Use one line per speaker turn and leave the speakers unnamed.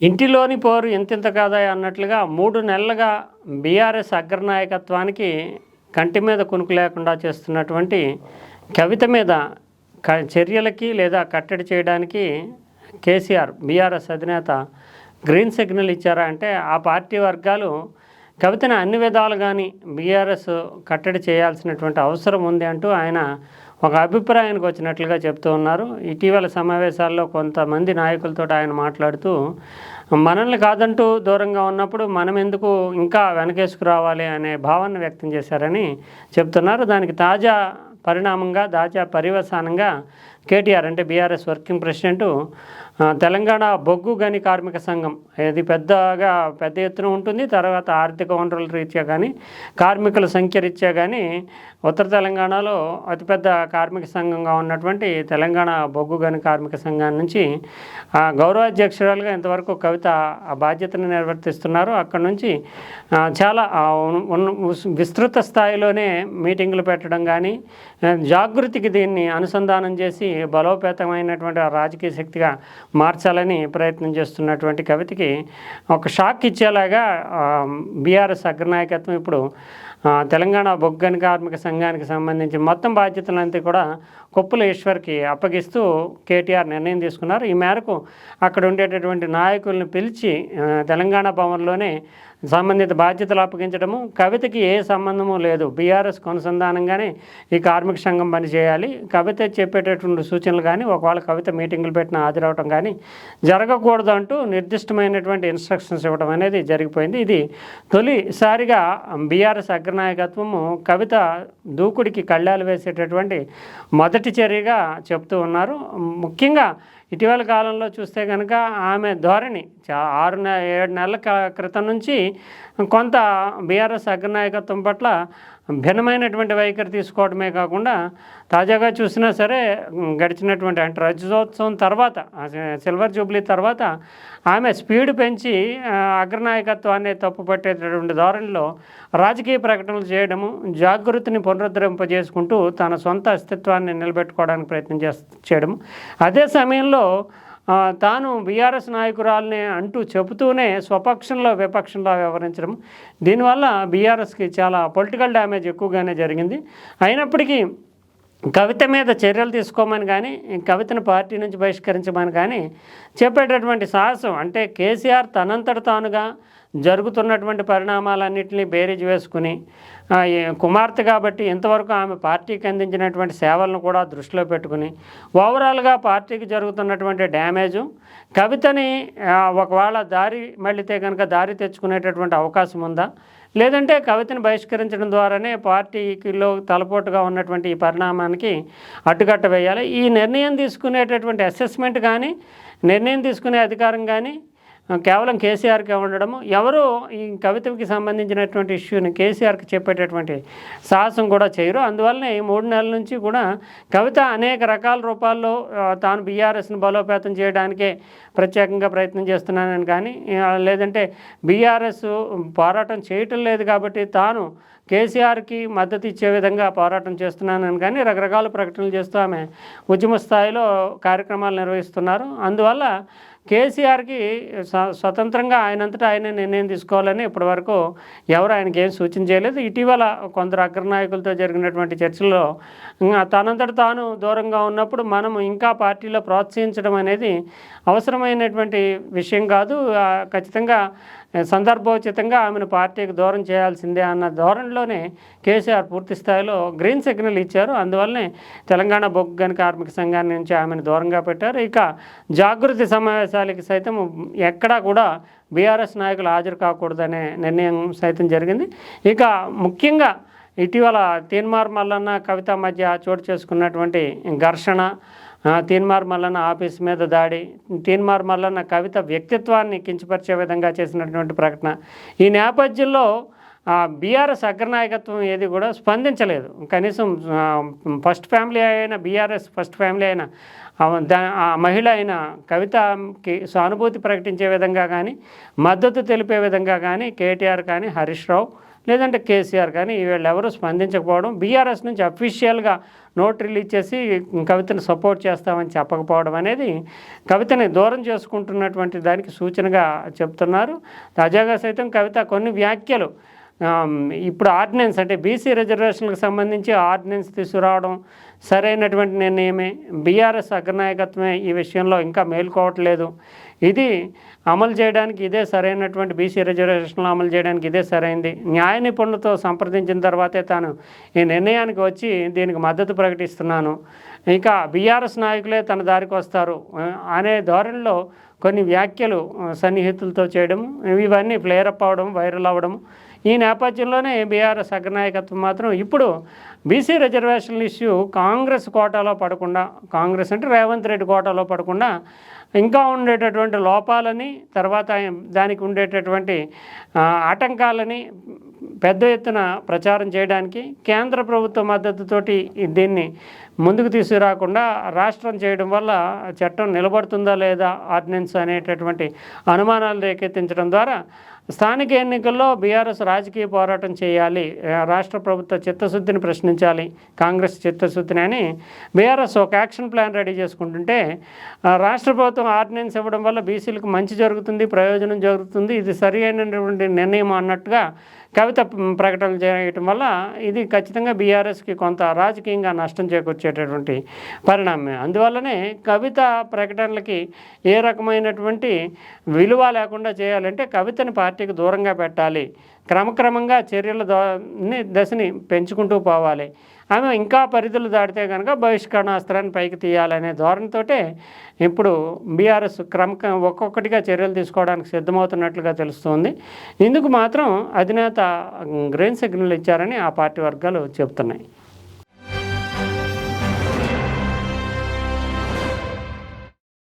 ఇంటిలోని పోరు ఇంతింత కాదా అన్నట్లుగా మూడు నెలలుగా బీఆర్ఎస్ అగ్రనాయకత్వానికి కంటి మీద కునుకు లేకుండా చేస్తున్నటువంటి కవిత మీద క చర్యలకి లేదా కట్టడి చేయడానికి కేసీఆర్ బీఆర్ఎస్ అధినేత గ్రీన్ సిగ్నల్ ఇచ్చారా అంటే ఆ పార్టీ వర్గాలు కవితను అన్ని విధాలు కానీ బీఆర్ఎస్ కట్టడి చేయాల్సినటువంటి అవసరం ఉంది అంటూ ఆయన ఒక అభిప్రాయానికి వచ్చినట్లుగా చెప్తూ ఉన్నారు. ఇటీవల సమావేశాల్లో కొంతమంది నాయకులతో ఆయన మాట్లాడుతూ మనల్ని కాదంటూ దూరంగా ఉన్నప్పుడు మనం ఎందుకు ఇంకా వెనకేసుకు రావాలి అనే భావన వ్యక్తం చేశారని చెప్తున్నారు. దానికి తాజా పరిణామంగా తాజా పర్యవసానంగా కేటీఆర్ అంటే బీఆర్ఎస్ వర్కింగ్ ప్రెసిడెంట్. తెలంగాణ బొగ్గు గని కార్మిక సంఘం. ఇది పెద్దగా పెద్ద ఎత్తున ఉంటుంది. తర్వాత ఆర్థిక వనరుల రీత్యా కానీ కార్మికుల సంఖ్య రీత్యా కానీ ఉత్తర తెలంగాణలో అతిపెద్ద కార్మిక సంఘంగా ఉన్నటువంటి తెలంగాణ బొగ్గు గని కార్మిక సంఘం నుంచి ఆ, గౌరవాధ్యక్షురాలుగా ఇంతవరకు కవిత ఆ బాధ్యతను నిర్వర్తిస్తున్నారు. అక్కడ నుంచి చాలా విస్తృత స్థాయిలోనే మీటింగులు పెట్టడం కానీ జాగృతికి దీన్ని అనుసంధానం చేసి బలోపేతమైనటువంటి రాజకీయ శక్తిగా మార్చాలని ప్రయత్నం చేస్తున్నటువంటి కవితకి ఒక షాక్ ఇచ్చేలాగా బీఆర్ఎస్ అగ్రనాయకత్వం ఇప్పుడు తెలంగాణ బొగ్గని కార్మిక సంఘానికి సంబంధించి మొత్తం బాధ్యతలంతా కూడా కొప్పుల ఈశ్వర్కి అప్పగిస్తూ కేటీఆర్ నిర్ణయం తీసుకున్నారు. ఈ మేరకు అక్కడ ఉండేటటువంటి నాయకులను పిలిచి తెలంగాణ భవన్లోనే సంబంధిత బాధ్యతలు అప్పగించడము కవితకి ఏ సంబంధము లేదు. బీఆర్ఎస్ అనుసంధానంగానే ఈ కార్మిక సంఘం పనిచేయాలి. కవిత చెప్పేటటువంటి సూచనలు కానీ ఒకవేళ కవిత మీటింగులు పెట్టిన హాజరవటం కానీ జరగకూడదు అంటూ నిర్దిష్టమైనటువంటి ఇన్స్ట్రక్షన్స్ ఇవ్వడం అనేది జరిగిపోయింది. ఇది తొలిసారిగా బీఆర్ఎస్ అగ్రనాయకత్వము కవిత దూకుడికి కళ్ళాలు వేసేటటువంటి మొదటి చర్యగా చెప్తూ ఉన్నారు. ముఖ్యంగా ఇటీవల కాలంలో చూస్తే కనుక ఆమె ధోరణి చా ఆరు ఏడు నెలల క- క్రితం నుంచి కొంత బీఆర్ఎస్ అగ్రనాయకత్వం పట్ల భిన్నమైనటువంటి వైఖరి తీసుకోవడమే కాకుండా తాజాగా చూసినా సరే గడిచినటువంటి అంటే రజతోత్సవం తర్వాత సిల్వర్ జూబ్లీ తర్వాత ఆమె స్పీడ్ పెంచి అగ్రనాయకత్వాన్ని తప్పుపట్టేటటువంటి ధోరణిలో రాజకీయ ప్రకటనలు చేయడము జాగృతిని పునరుద్ధరింపజేసుకుంటూ తన సొంత అస్తిత్వాన్ని నిలబెట్టుకోవడానికి ప్రయత్నం చేస్ చేయడం అదే సమయంలో తాను బీఆర్ఎస్ నాయకురాలని అంటూ చెబుతూనే స్వపక్షంలో విపక్షంలో వ్యవహరించడం. దీనివల్ల బీఆర్ఎస్కి చాలా పొలిటికల్ డ్యామేజ్ ఎక్కువగానే జరిగింది. అయినప్పటికీ కవిత మీద చర్యలు తీసుకోమని కానీ కవితను పార్టీ నుంచి బహిష్కరించమని కానీ చెప్పేటటువంటి సాహసం అంటే కేసీఆర్ తనంతట తానుగా జరుగుతున్నటువంటి పరిణామాలన్నింటినీ బేరీజ్ వేసుకుని కుమార్తె కాబట్టి ఇంతవరకు ఆమె పార్టీకి అందించినటువంటి సేవలను కూడా దృష్టిలో పెట్టుకుని ఓవరాల్గా పార్టీకి జరుగుతున్నటువంటి డ్యామేజు కవితని ఒకవేళ దారి మళ్ళీతే కనుక దారి తెచ్చుకునేటటువంటి అవకాశం ఉందా? లేదంటే కవితను బహిష్కరించడం ద్వారానే పార్టీకిలో తలపోటుగా ఉన్నటువంటి ఈ పరిణామానికి అడ్డుకట్ట వేయాలి. ఈ నిర్ణయం తీసుకునేటటువంటి అసెస్మెంట్ కానీ నిర్ణయం తీసుకునే అధికారం కానీ కేవలం కేసీఆర్కే ఉండడము ఎవరు ఈ కవితకి సంబంధించినటువంటి ఇష్యూని కేసీఆర్కి చెప్పేటటువంటి సాహసం కూడా చేయరు. అందువల్లనే ఈ మూడు నెలల నుంచి కూడా కవిత అనేక రకాల రూపాల్లో తాను బీఆర్ఎస్ని బలోపేతం చేయడానికే ప్రత్యేకంగా ప్రయత్నం చేస్తున్నానని కానీ లేదంటే బీఆర్ఎస్ పోరాటం చేయటం లేదు కాబట్టి తాను కేసీఆర్కి మద్దతు ఇచ్చే విధంగా పోరాటం చేస్తున్నానని కానీ రకరకాల ప్రకటనలు చేస్తూ ఆమె ఉద్యమ స్థాయిలో కార్యక్రమాలు నిర్వహిస్తున్నారు. అందువల్ల కేసీఆర్కి స్వతంత్రంగా ఆయనంతటా ఆయన నిర్ణయం తీసుకోవాలని ఇప్పటివరకు ఎవరు ఆయనకి ఏం సూచన చేయలేదు. ఇటీవల కొందరు అగ్రనాయకులతో జరిగినటువంటి చర్చల్లో ఇంకా తనంతట తాను దూరంగా ఉన్నప్పుడు మనం ఇంకా పార్టీలో ప్రోత్సహించడం అనేది అవసరమైనటువంటి విషయం కాదు. ఖచ్చితంగా సందర్భోచితంగా ఆమెను పార్టీకి దూరం చేయాల్సిందే అన్న ధోరణిలోనే కేసీఆర్ పూర్తి స్థాయిలో గ్రీన్ సిగ్నల్ ఇచ్చారు. అందువల్లనే తెలంగాణ బొగ్గు గని కార్మిక సంఘాన్ని నుంచి ఆమెను దూరంగా పెట్టారు. ఇక జాగృతి సమావేశాలకి సైతం ఎక్కడా కూడా బీఆర్ఎస్ నాయకులు హాజరు కాకూడదనే నిర్ణయం సైతం జరిగింది. ఇక ముఖ్యంగా ఇటీవల తీన్మార్ మల్లన్న కవిత మధ్య చోటు చేసుకున్నటువంటి ఘర్షణ తీన్మార్ మల్లన్న ఆఫీస్ మీద దాడి తీన్మార్ మల్లన్న కవిత వ్యక్తిత్వాన్ని కించపరిచే విధంగా చేసినటువంటి ప్రకటన. ఈ నేపథ్యంలో బీఆర్ఎస్ అగ్రనాయకత్వం ఏది కూడా స్పందించలేదు. కనీసం ఫస్ట్ ఫ్యామిలీ అయిన బీఆర్ఎస్ ఫస్ట్ ఫ్యామిలీ అయిన ఆ ఆ మహిళ అయిన కవితకి సానుభూతి ప్రకటించే విధంగా కానీ మద్దతు తెలిపే విధంగా కానీ కేటీఆర్ కానీ హరీష్ రావు లేదంటే కేసీఆర్ కానీ వీళ్ళు ఎవరు స్పందించకపోవడం బీఆర్ఎస్ నుంచి అఫీషియల్గా నోట్ రిలీజ్ చేసి కవితను సపోర్ట్ చేస్తామని చెప్పకపోవడం అనేది కవితని దూరం చేసుకుంటున్నటువంటి దానికి సూచనగా చెప్తున్నారు. తాజాగా సైతం కవిత కొన్ని వ్యాఖ్యలు ఇప్పుడు ఆర్డినెన్స్ అంటే బీసీ రిజర్వేషన్లకు సంబంధించి ఆర్డినెన్స్ తీసుకురావడం సరైనటువంటి నిర్ణయమే. బీఆర్ఎస్ అగ్రనాయకత్వమే ఈ విషయంలో ఇంకా మేల్కోవట్లేదు. ఇది అమలు చేయడానికి ఇదే సరైనటువంటి బీసీ రిజర్వేషన్లు అమలు చేయడానికి ఇదే సరైంది. న్యాయ నిపుణులతో సంప్రదించిన తర్వాతే తాను ఈ నిర్ణయానికి వచ్చి దీనికి మద్దతు ప్రకటిస్తున్నాను. ఇంకా బీఆర్ఎస్ నాయకులే తన దారికి వస్తారు. అనే ధోరణిలో కొన్ని వ్యాఖ్యలు సన్నిహితులతో చేయడం ఇవన్నీ ఫ్లేరప్ అవడం వైరల్ అవ్వడం ఈ నేపథ్యంలోనే బీఆర్ఎస్ అగ్రనాయకత్వం మాత్రం ఇప్పుడు బీసీ రిజర్వేషన్ల ఇష్యూ కాంగ్రెస్ కోటాలో పడకుండా కాంగ్రెస్ అంటే రేవంత్ రెడ్డి కోటాలో పడకుండా ఇంకా ఉండేటటువంటి లోపాలని తర్వాత దానికి ఉండేటటువంటి ఆటంకాలని పెద్ద ఎత్తున ప్రచారం చేయడానికి కేంద్ర ప్రభుత్వ మద్దతుతోటి దీన్ని ముందుకు తీసుకురాకుండా రాష్ట్రం చేయడం వల్ల చట్టం నిలబడుతుందా లేదా ఆర్డినెన్స్ అనేటటువంటి అనుమానాలు రేకెత్తించడం ద్వారా స్థానిక ఎన్నికల్లో బీఆర్ఎస్ రాజకీయ పోరాటం చేయాలి రాష్ట్ర ప్రభుత్వ చిత్తశుద్ధిని ప్రశ్నించాలి కాంగ్రెస్ చిత్తశుద్ధిని అని బీఆర్ఎస్ ఒక యాక్షన్ ప్లాన్ రెడీ చేసుకుంటుంటే రాష్ట్ర ప్రభుత్వం ఆర్డినెన్స్ ఇవ్వడం వల్ల బీసీలకు మంచి జరుగుతుంది ప్రయోజనం జరుగుతుంది ఇది సరి అయినటువంటి నిర్ణయం అన్నట్టుగా కవిత ప్రకటనలు చేయటం వల్ల ఇది ఖచ్చితంగా బీఆర్ఎస్కి కొంత రాజకీయంగా నష్టం చేకూర్చేటటువంటి పరిణామం అందువల్లనే కవిత ప్రకటనలకి ఏ రకమైనటువంటి విలువ లేకుండా చేయాలంటే కవితని పార్టీకి దూరంగా పెట్టాలి. క్రమక్రమంగా చర్యల దశని పెంచుకుంటూ పోవాలి. ఆమె ఇంకా పరిధులు దాటితే కనుక బహిష్కరణాస్త్రాన్ని పైకి తీయాలనే ధోరణితోటే ఇప్పుడు బీఆర్ఎస్ క్రమక ఒక్కొక్కటిగా చర్యలు తీసుకోవడానికి సిద్ధమవుతున్నట్లుగా తెలుస్తోంది. ఇందుకు మాత్రం అధినేత గ్రీన్ సిగ్నల్ ఇచ్చారని ఆ పార్టీ వర్గాలు చెబుతున్నాయి